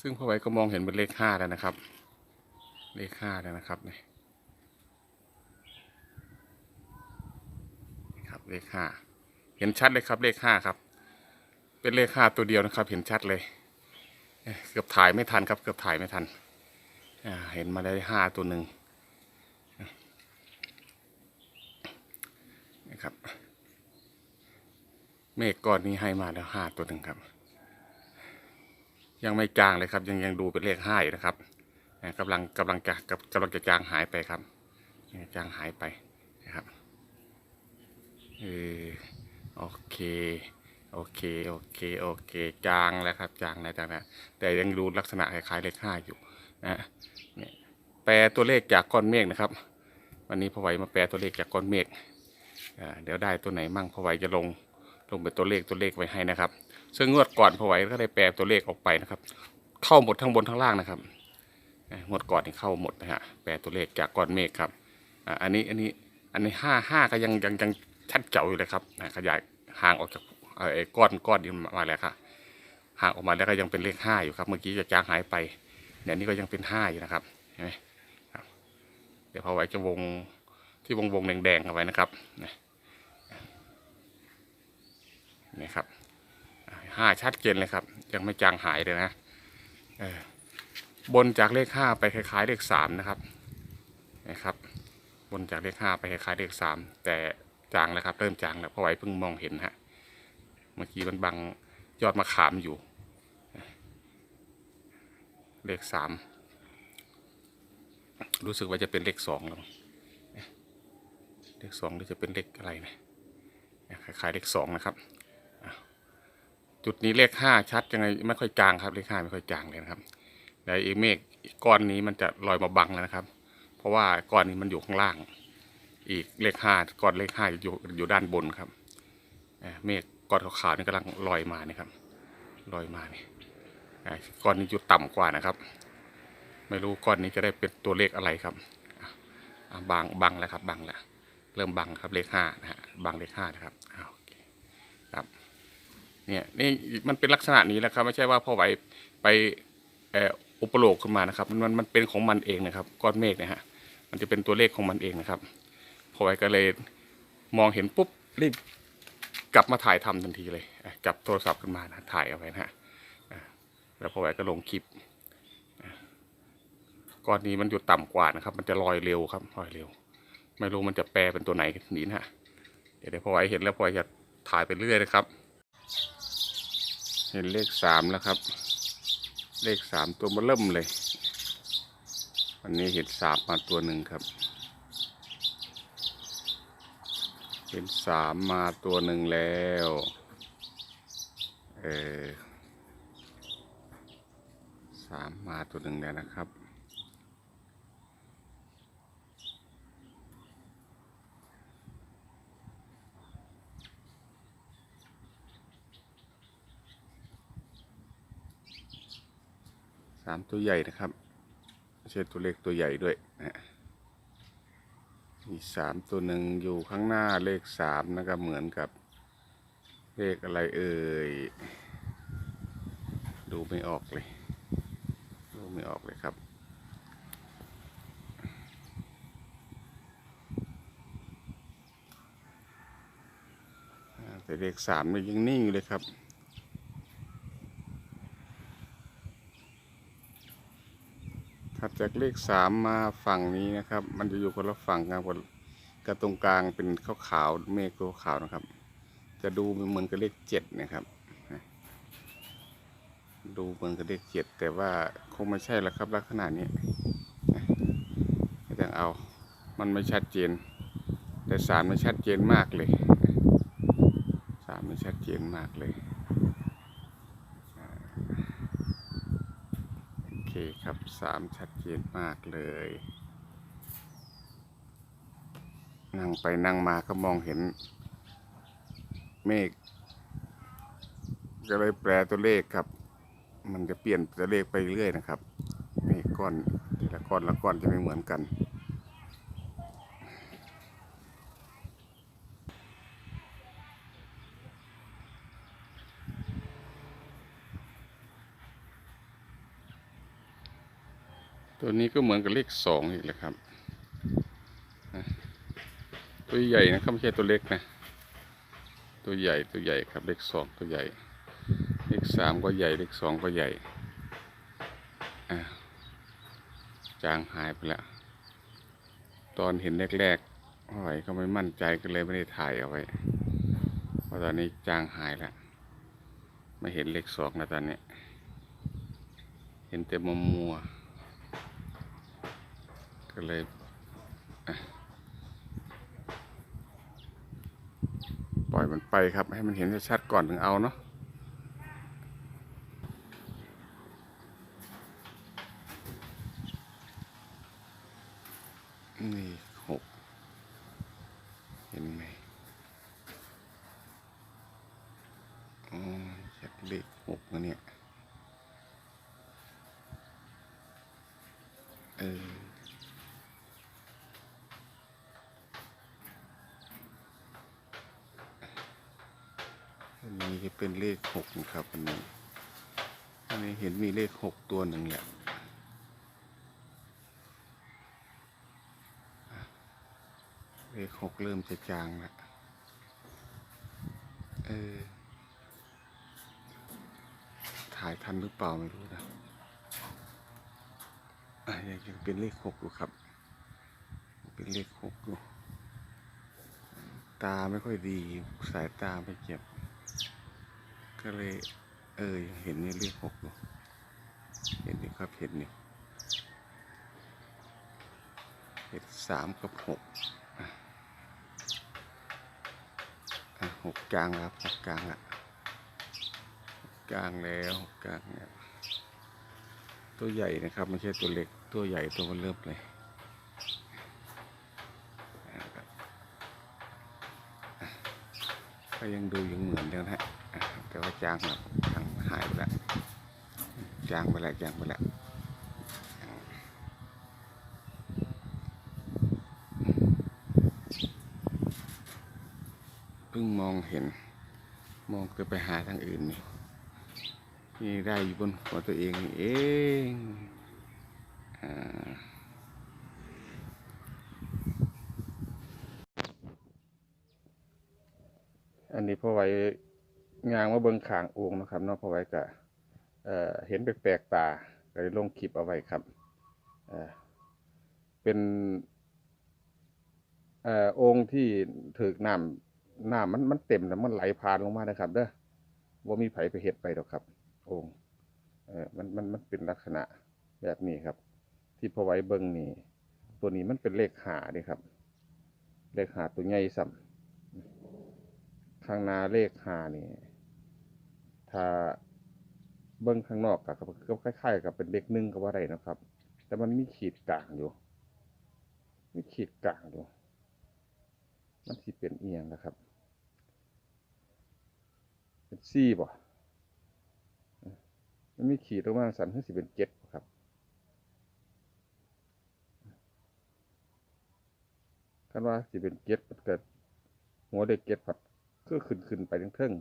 ซึ่งพ่อไว้ก็มองเห็นเป็นเลขห้าแล้วนะครับ เลขห้าแล้วนะครับนี่ครับเลขห้าเห็นชัดเลยครับเลขห้าครับ เป็นเลขห้าตัวเดียวนะครับ เห็นชัดเลยเกือบถ่ายไม่ทันครับ เกือบถ่ายไม่ทันอเห็นมาได้ห้าตัวหนึ่งนะครับ เมฆก้อนนี้ให้มาแล้วห้าตัวหนึ่งครับ ยังไม่จางเลยครับ ยังยังดูเป็นเลขห้าอยู่นะครับอ่ากำลังกำลังจะกำลังจะจางหายไปครับจางหายไปนะครับเออโอเคโอเคโอเคโอเคจางแล้วครับจางแล้วจางแล้วแต่ยังดูลักษณะคล้ายๆเลขห้าอยู่นะเนี่ยแปลตัวเลขจากก้อนเมฆนะครับ วันนี้พอไหวมาแปลตัวเลขจากก้อนเมฆเดี๋ยวได้ตัวไหนมั่งพอไหวจะลงลงเป็นตัวเลขตัวเลขไว้ให้นะครับ ซึ่งงวดก่อนพอไหวก็ได้แปลตัวเลขออกไปนะครับ เข้าหมดทั้งบนทั้งล่างนะครับงวดก่อนนี่เข้าหมดนะฮะแปลตัวเลขจากก้อนเมฆครับอันนี้อันนี้อันนี้ห้าห้าก็ยังยังยังชัดเจ๋วอยู่เลยครับขยายห่างออกจากเอ่อไอ้ก้อนก้อนนี้มาแล้วครับห่างออกมาแล้วก็ยังเป็นเลขห้าอยู่ครับ เมื่อกี้จะจางหายไปเดี๋ยนี้ก็ยังเป็นห้าอยู่นะครับเห็นไหมเดี๋ยวพอไว้จะวงที่วงวงแดงๆเอาไว้นะครับนี่ครับ ห้าชัดเจนเลยครับ ยังไม่จางหายเลยนะบนจากเลขห้าไปคล้ายๆเลขสามนะครับนะครับ บนจากเลขห้าไปคล้ายๆเลขสามแต่จางแล้วครับ เริ่มจางแล้วเพราะไว้เพิ่งมองเห็นฮะเมื่อกี้มันบังยอดมะขามอยู่ เลขสามรู้สึกว่าจะเป็นเลขสองแล้วเลขสองหรือจะเป็นเลขอะไรนะคล้ายๆเลขสองนะครับ จุดนี้เลขห้าชัดยังไงไม่ค่อยจางครับเลขห้าไม่ค่อยจางเลยนะครับแต่อีกเมฆอีกก้อนนี้มันจะลอยมาบังแล้วนะครับ เพราะว่าก้อนนี้มันอยู่ข้างล่าง อีกเลขห้าก้อนเลขห้าอยู่อยู่ด้านบนครับเอ่อเมฆก้อนขาวๆนี่กำลังลอยมานี่ครับลอยมานี่เอ่อก้อนนี้อยู่ต่ำกว่านะครับ ไม่รู้ก้อนนี้จะได้เป็นตัวเลขอะไรครับบังบังแล้วครับบังแล้วเริ่มบังครับเลขห้านะฮะบังเลขห้านะครับอาโอเคครับ เนี่ยนี่มันเป็นลักษณะนี้แหละครับ ไม่ใช่ว่าพ่อไหวไปเอ่ออุปโลกขึ้นมานะครับมันมันมันเป็นของมันเองนะครับ ก้อนเมฆนะฮะมันจะเป็นตัวเลขของมันเองนะครับพ่อไหวก็เลยมองเห็นปุ๊บรีบกลับมาถ่ายทำทันทีเลยอะจับโทรศัพท์ขึ้นมานะถ่ายเอาไว้นะฮะแล้วพ่อไหวก็ลงคลิปก้อนนี้มันอยู่ต่ำกว่านะครับ มันจะลอยเร็วครับลอยเร็ว ไม่รู้มันจะแปลเป็นตัวไหนนี้นะฮะเดี๋ยวเดี๋ยวพ่อไหวเห็นแล้วพ่อไหวจะถ่ายไปเรื่อยนะครับ เห็นเลขสามแล้วครับ เลขสามตัวมาเริ่มเลย วันนี้เห็นสามมาตัวหนึ่งครับ เห็นสามมาตัวหนึ่งแล้ว เออสามมาตัวหนึ่งแล้วนะครับ สามตัวใหญ่นะครับไม่ใช่ตัวเล็กตัวใหญ่ด้วยนะฮะมีสามตัวหนึ่งอยู่ข้างหน้าเลขสามนะครับเหมือนกับเลขอะไรเอ่ย ดูไม่ออกเลย ดูไม่ออกเลยครับแต่เลขสามมันยังนิ่งอยู่เลยครับ ถัด จากเลขสามมาฝั่งนี้นะครับ มันจะอยู่คนละฝั่งกันคนกระตรงกลางเป็นขาวขาวเมฆตัวขาวนะครับ จะดูเหมือนกับเลขเจ็ดนะครับ ดูเหมือนกับเลขเจ็ดแต่ว่าคงไม่ใช่แล้วครับลักษณะนี้ไม่ต้องเอามันไม่ชัดเจน แต่สามไม่ชัดเจนมากเลยสามไม่ชัดเจนมากเลย โอเครับสามชัดเจนมากเลย นั่งไปนั่งมาก็มองเห็น เมฆก็เลยแปลตัวเลขครับ มันจะเปลี่ยนตัวเลขไปเรื่อยนะครับเมฆก้อนแต่ละก้อนละก้อนจะไม่เหมือนกัน ตัวนี้ก็เหมือนกับเลขสองอีกเลยครับ ตัวใหญ่นะครับไม่ใช่ตัวเล็กนะ ตัวใหญ่ตัวใหญ่ครับ เลขสองตัวใหญ่ เลขสามก็ใหญ่ เลขสองก็ใหญ่อะจางหายไปแล้ว ตอนเห็นแรกๆเอาไว้ก็ไม่มั่นใจก็เลยไม่ได้ถ่ายเอาไว้ เพราะตอนนี้จางหายแล้ว ไม่เห็นเลขสองแล้วตอนนี้ เห็นแต่มัวมัวๆ ก็เลยปล่อยมันไปครับ ให้มันเห็นชัดๆก่อนถึงเอาเนาะนี่ อันนี้จะเป็นเลขหกนะครับอันนี้ อันนี้เห็นมีเลขหกตัวหนึ่งแหละเลขหกเริ่มจะจางแล้วเออ ถ่ายทันหรือเปล่าไม่รู้นะอะยังยังเป็นเลขหกอยู่ครับ เป็นเลขหกอยู่ ตาไม่ค่อยดี สายตาไม่เจ็บ ก็เลย เออยังเห็นนี่เลขหกอยู่เห็นนี่ครับเห็นนี่เห็นสามกับหกหกกลางครับหกกลางละกลางแล้วหกกลางแล้วตัวใหญ่นะครับไม่ใช่ตัวเล็กตัวใหญ่ตัวมันเริ่มเลยก็ยังดูยังเหมือนเดิมฮะ จางแล้วจางหายไปแล้วจางไปแล้วจางไปแล้วเพิ่งมองเห็น มองจะไปหาทางอื่นนี่นี่ได้อยู่บนหัวตัวเองเองอ่าอันนี้พ่อไว้ งางว่าเบิงขางองนะครับเนาะพ่อไว้ก็เอ่อเห็นแปลกๆตาก็เลยลงคลิปเอาไว้ครับเอ่อเป็นเอ่อองค์ที่ถือน้ำน้ำมันมันเต็มแล้วมันไหลผ่านลงมานะครับเด้อว่ามีไผไปเห็ดไปหรอกครับ องค์เออมันมันมันเป็นลักษณะแบบนี้ครับ ที่พอไว้เบิ้งนี่ตัวนี้มันเป็นเลขหาด้ครับ เลขหาตัวใหญ่สัม ข้างหน้าเลขหานี่ ถ้าเบิ้งข้างนอกกับก็คล้ายๆ กับเป็นเลขหนึ่งก็ว่าไรนะครับ แต่มันมีขีดกลางอยู่ มีขีดกลางอยู่ มันสิเป็นเอียงนะครับ เป็นซี่บ่มันมีขีดลงมาสันถึงสิเป็นเจ็ดครับคันว่าสิเป็นเจ็ดเกิดหัวเด็กเจ็ดผัด ก็ขึ้นขึ้นไปทั้งเทิง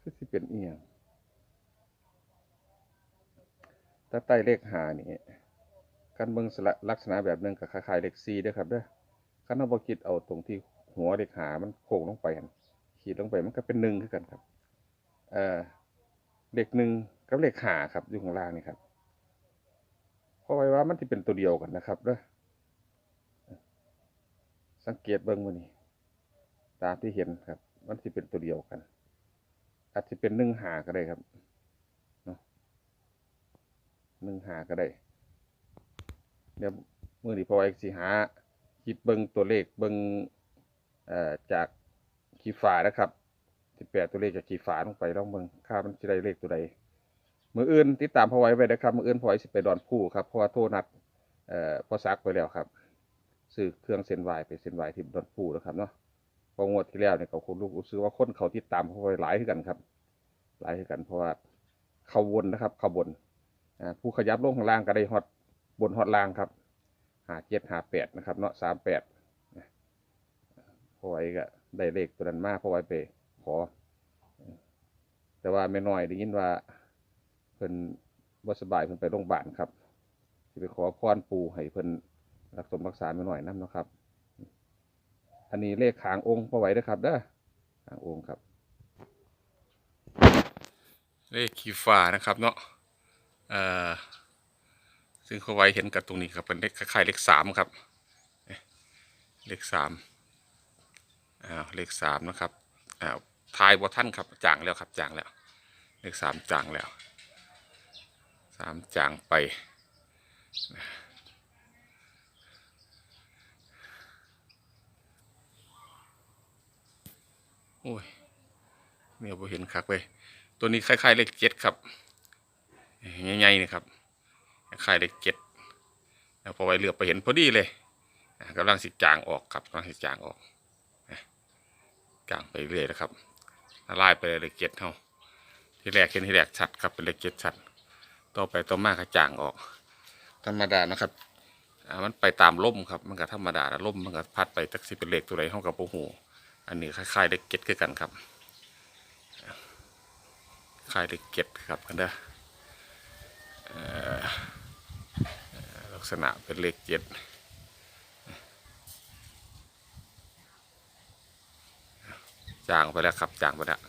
คือสิเป็นเอียงถ้าใต้เลขหานี่การเบิ่งลลักษณะแบบนึงกับคล้ายๆเลขสี่เด้อครับเด้อคันเราบ่คิดเอาตรงที่หัวเลขหามันโค้งลงไปหั่นขีดลงไปมันก็เป็นหนึ่งคือกันครับ เอ่อเลขหนึ่งกับเลขหาครับอยู่ข้างล่างนี่ครับเพราะไว้ว่ามันจะเป็นตัวเดียวกันนะครับเด้อ สังเกตเบิ่งมันนี่ตามที่เห็นครับ มันจะเป็นตัวเดียวกัน อาจจะเป็นหนึ่งหาก็ได้ครับเนาะหนึ่งหาก็ได้ เดี๋ยวมือนี้พอไอ้สิหาคิดเบิ่งตัวเลขเบิ่งเอ่อจากขีฟ้านะครับสิบแปดตัวเลขจากขีฝาลงไปลองเบิ่งค่ามันจะได้เลขตัวใดมืออื่นติดตามพอไว้ไว้นะครับมืออื่นพอไว้สิไปดอนผู้ครับเพราะว่าโทรนัดเอ่อพอซักไปแล้วครับ ซื้อเครื่องเส้นไหวไปเส้นไหวที่ดอนผู้นะครับเนาะพองวดที่แล้วเนี่ยเขาคงรู้สึกว่าคนเขาติดตามเพอไว้หลายขึ้นกันครับ หลายขึ้นกันเพราะว่าเขาวนนะครับเขาบนอ่าผู้ขยับลงข้างล่างก็ได้ฮอตบนฮอตล่างครับหาเจ็ดหาแปดนะครับเนาะสามแปดพอไว้ก็ได้เลขตัวนั้นมากพอไว้ไปขอ แต่ว่าไม่น้อยได้ยินว่าเพิ่นบ่สบายเพิ่นไปโรงพยาบาลครับสิไปขอพรปูให้เพิ่น รักสมรักษาไปหน่อยนํเนะครับ อันนี้เลขขางองค์พอไหวเด้อครับเด้อขางองค์ครับ เลขขีฟ้านะครับเนาะเอ่อซึ่งเขาไว้เห็นกับตรงนี้ครับเป็นเลขคล้ายๆเลขสามครับ เลขสามอ้าวเลขสามนะครับอ้าวทายบ่ท่านครับจางแล้วครับจางแล้ว เลขสามจางแล้วสามจางไป โอ้ยเนี่ยผมเห็นคักไปตัวนี้คล้าย ๆ เลขเจ็ดครับใหญ่ๆนี่ครับคล้ายเลขเจ็ดแล้วพอไว้เหลือบไปเห็นพอดีเลยอะกำลังสิจางออกครับกำลังสิจางออกอะจางไปเรื่อยนะครับละลายไปเลขเจ็ดเท่าที่แรกเห็นที่แรกชัดครับเป็นเลขเจ็ดชัด ต่อไปต่อมาก็จางออก ธรรมดานะครับมันไปตามลมครับ มันก็ธรรมดาลมมันก็พัดไปจักสิเป็นเลขตัวใดห้องกับโอ้โห อันนี้คล้ายๆเลขเก็ดคือกันครับคล้ายเลขเก็ดครับกันเด้อเอ่อเอ่อลักษณะเป็นเลขเจ็ดจางไปแล้วครับจางไปแล้ว